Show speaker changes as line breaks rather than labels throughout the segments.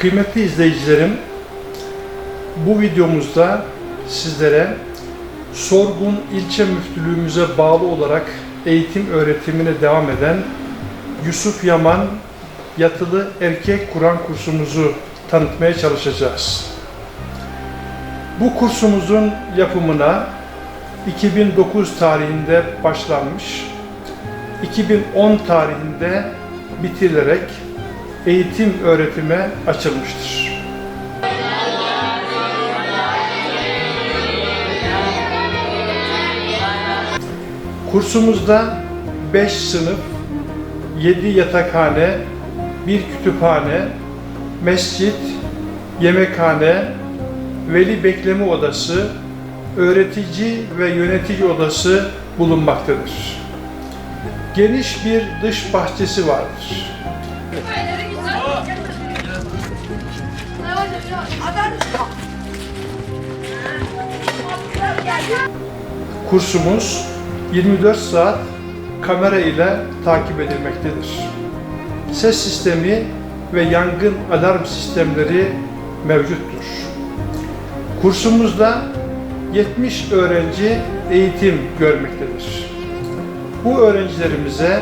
Kıymetli izleyicilerim, bu videomuzda sizlere Sorgun ilçe müftülüğümüze bağlı olarak eğitim öğretimine devam eden Yusuf Yaman yatılı erkek Kur'an kursumuzu tanıtmaya çalışacağız. Bu kursumuzun yapımına 2009 tarihinde başlanmış, 2010 tarihinde bitirilerek eğitim öğretime açılmıştır. Kursumuzda 5 sınıf, 7 yatakhane, 1 kütüphane, mescit, yemekhane, veli bekleme odası, öğretici ve yönetici odası bulunmaktadır. Geniş bir dış bahçesi vardır. Kursumuz 24 saat kamera ile takip edilmektedir. Ses sistemi ve yangın alarm sistemleri mevcuttur. Kursumuzda 70 öğrenci eğitim görmektedir. Bu öğrencilerimize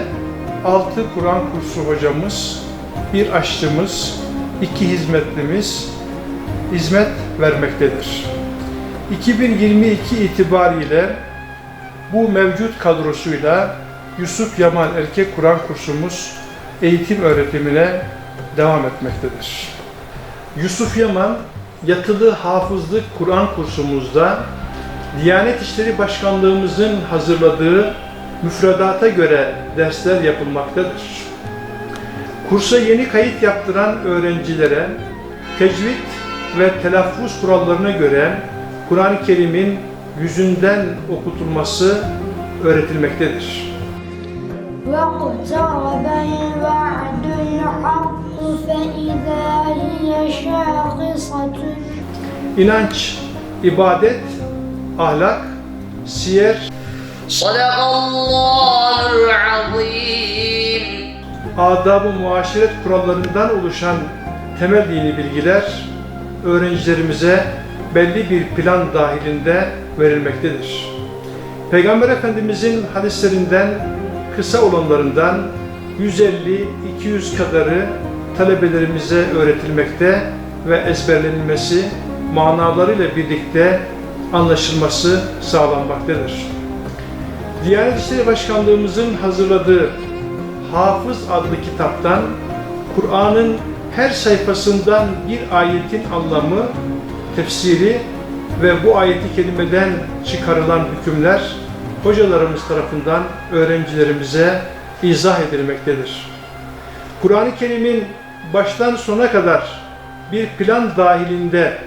6 Kur'an kursu hocamız, bir aşçımız, iki hizmetlimiz hizmet vermektedir. 2022 itibariyle bu mevcut kadrosuyla Yusuf Yaman Erkek Kur'an kursumuz eğitim öğretimine devam etmektedir. Yusuf Yaman yatılı hafızlık Kur'an kursumuzda Diyanet İşleri Başkanlığımızın hazırladığı müfredata göre dersler yapılmaktadır. Kursa yeni kayıt yaptıran öğrencilere tecvid ve telaffuz kurallarına göre Kur'an-ı Kerim'in yüzünden okutulması öğretilmektedir.
واقترب الوعد الحق فإذا هي شاخصة
İnanç, ibadet, ahlak, siyer,
Sadakallahü'l-Azim
Adab-ı muaşeret kurallarından oluşan temel dini bilgiler öğrencilerimize belli bir plan dahilinde verilmektedir. Peygamber Efendimizin hadislerinden kısa olanlarından 150-200 kadarı talebelerimize öğretilmekte ve ezberlenilmesi, manalarıyla birlikte anlaşılması sağlanmaktadır. Diyanet İşleri Başkanlığımızın hazırladığı Hafız adlı kitaptan Kur'an'ın her sayfasından bir ayetin anlamı, tefsiri ve bu ayeti kelimeden çıkarılan hükümler hocalarımız tarafından öğrencilerimize izah edilmektedir. Kur'an-ı Kerim'in baştan sona kadar bir plan dahilinde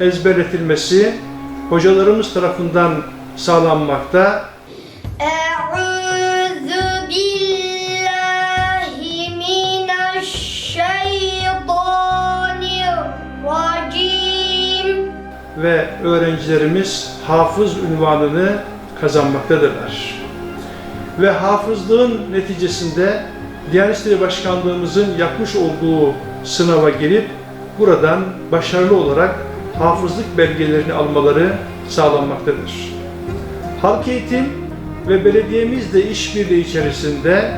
ezberletilmesi hocalarımız tarafından sağlanmakta ve öğrencilerimiz hafız ünvanını kazanmaktadırlar. Ve hafızlığın neticesinde Diyanet İşleri Başkanlığımızın yapmış olduğu sınava girip buradan başarılı olarak hafızlık belgelerini almaları sağlanmaktadır. Halk eğitim ve belediyemizle işbirliği içerisinde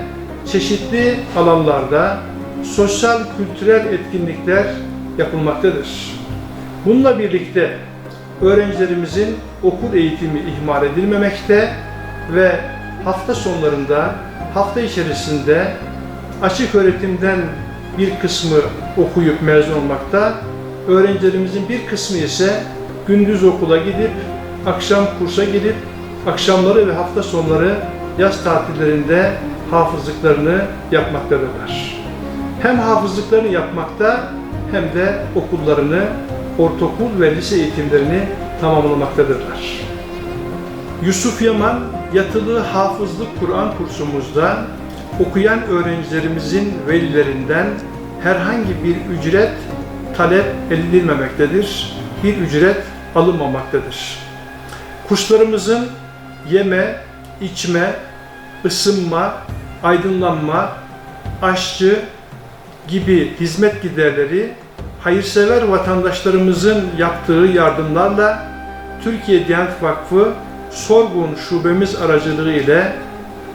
çeşitli alanlarda sosyal kültürel etkinlikler yapılmaktadır. Bununla birlikte öğrencilerimizin okul eğitimi ihmal edilmemekte ve hafta sonlarında, hafta içerisinde açık öğretimden bir kısmı okuyup mezun olmakta, öğrencilerimizin bir kısmı ise gündüz okula gidip, akşam kursa gidip, akşamları ve hafta sonları yaz tatillerinde hafızlıklarını yapmaktadırlar. Hem hafızlıklarını yapmakta hem de okullarını, ortaokul ve lise eğitimlerini tamamlamaktadırlar. Yusuf Yaman yatılı hafızlık Kur'an kursumuzda okuyan öğrencilerimizin velilerinden herhangi bir ücret talep edilmemektedir. Bir ücret alınmamaktadır. Kurslarımızın yeme, içme, ısınma, aydınlanma, aşçı gibi hizmet giderleri hayırsever vatandaşlarımızın yaptığı yardımlarla Türkiye Diyanet Vakfı Sorgun Şubemiz aracılığı ile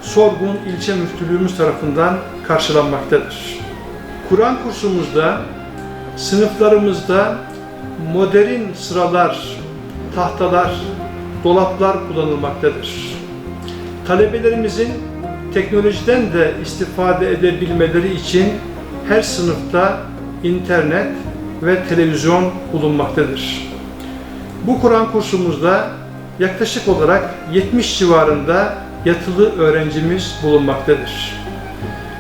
Sorgun İlçe Müftülüğümüz tarafından karşılanmaktadır. Kur'an kursumuzda, sınıflarımızda modern sıralar, tahtalar, dolaplar kullanılmaktadır. Talebelerimizin teknolojiden de istifade edebilmeleri için her sınıfta internet ve televizyon bulunmaktadır. Bu Kur'an kursumuzda yaklaşık olarak 70 civarında yatılı öğrencimiz bulunmaktadır.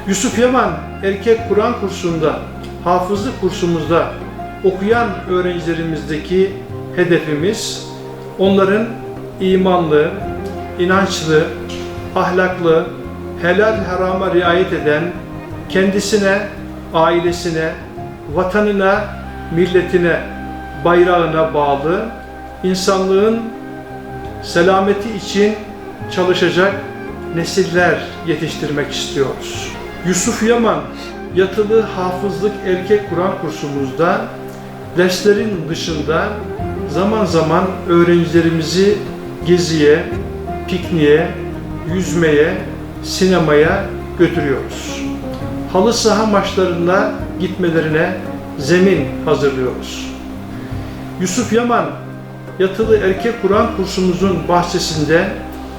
Yusuf Yaman Erkek Kur'an kursunda, hafızlık kursumuzda okuyan öğrencilerimizdeki hedefimiz onların imanlı, inançlı, ahlaklı, helal harama riayet eden, kendisine, ailesine, vatanına, milletine, bayrağına bağlı, insanlığın selameti için çalışacak nesiller yetiştirmek istiyoruz. Yusuf Yaman yatılı hafızlık erkek Kur'an kursumuzda derslerin dışında zaman zaman öğrencilerimizi geziye, pikniğe, yüzmeye, sinemaya götürüyoruz. Halı saha maçlarına gitmelerine zemin hazırlıyoruz. Yusuf Yaman yatılı erkek Kur'an kursumuzun bahçesinde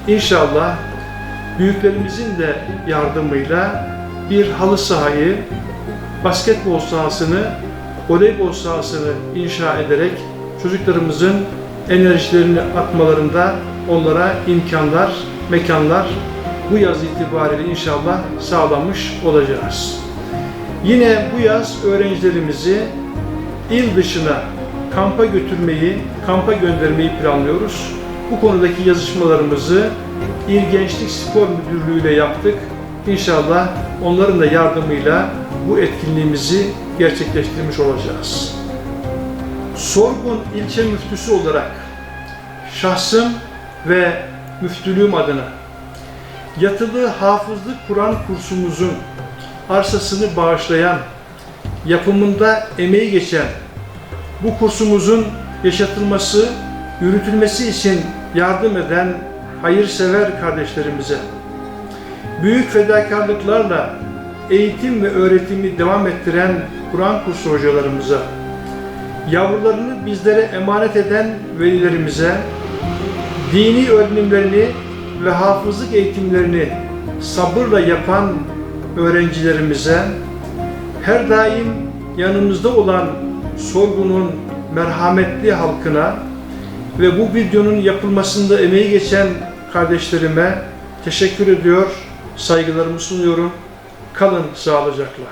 inşallah büyüklerimizin de yardımıyla bir halı sahayı, basketbol sahasını, voleybol sahasını inşa ederek çocuklarımızın enerjilerini atmalarında onlara imkanlar, mekanlar bu yaz itibariyle inşallah sağlamış olacağız. Yine bu yaz öğrencilerimizi il dışına kampa götürmeyi, kampa göndermeyi planlıyoruz. Bu konudaki yazışmalarımızı İl Gençlik Spor Müdürlüğü ile yaptık. İnşallah onların da yardımıyla bu etkinliğimizi gerçekleştirmiş olacağız. Sorgun ilçe müftüsü olarak şahsım ve müftülüğüm adına yatılı hafızlık Kur'an kursumuzun arsasını bağışlayan, yapımında emeği geçen, bu kursumuzun yaşatılması, yürütülmesi için yardım eden hayırsever kardeşlerimize, büyük fedakarlıklarla eğitim ve öğretimi devam ettiren Kur'an kursu hocalarımıza, yavrularını bizlere emanet eden velilerimize, dini öğrenimlerini ve hafızlık eğitimlerini sabırla yapan öğrencilerimize, her daim yanımızda olan sorgunun merhametli halkına ve bu videonun yapılmasında emeği geçen kardeşlerime teşekkür ediyor, saygılarımı sunuyorum. Kalın sağlıcakla.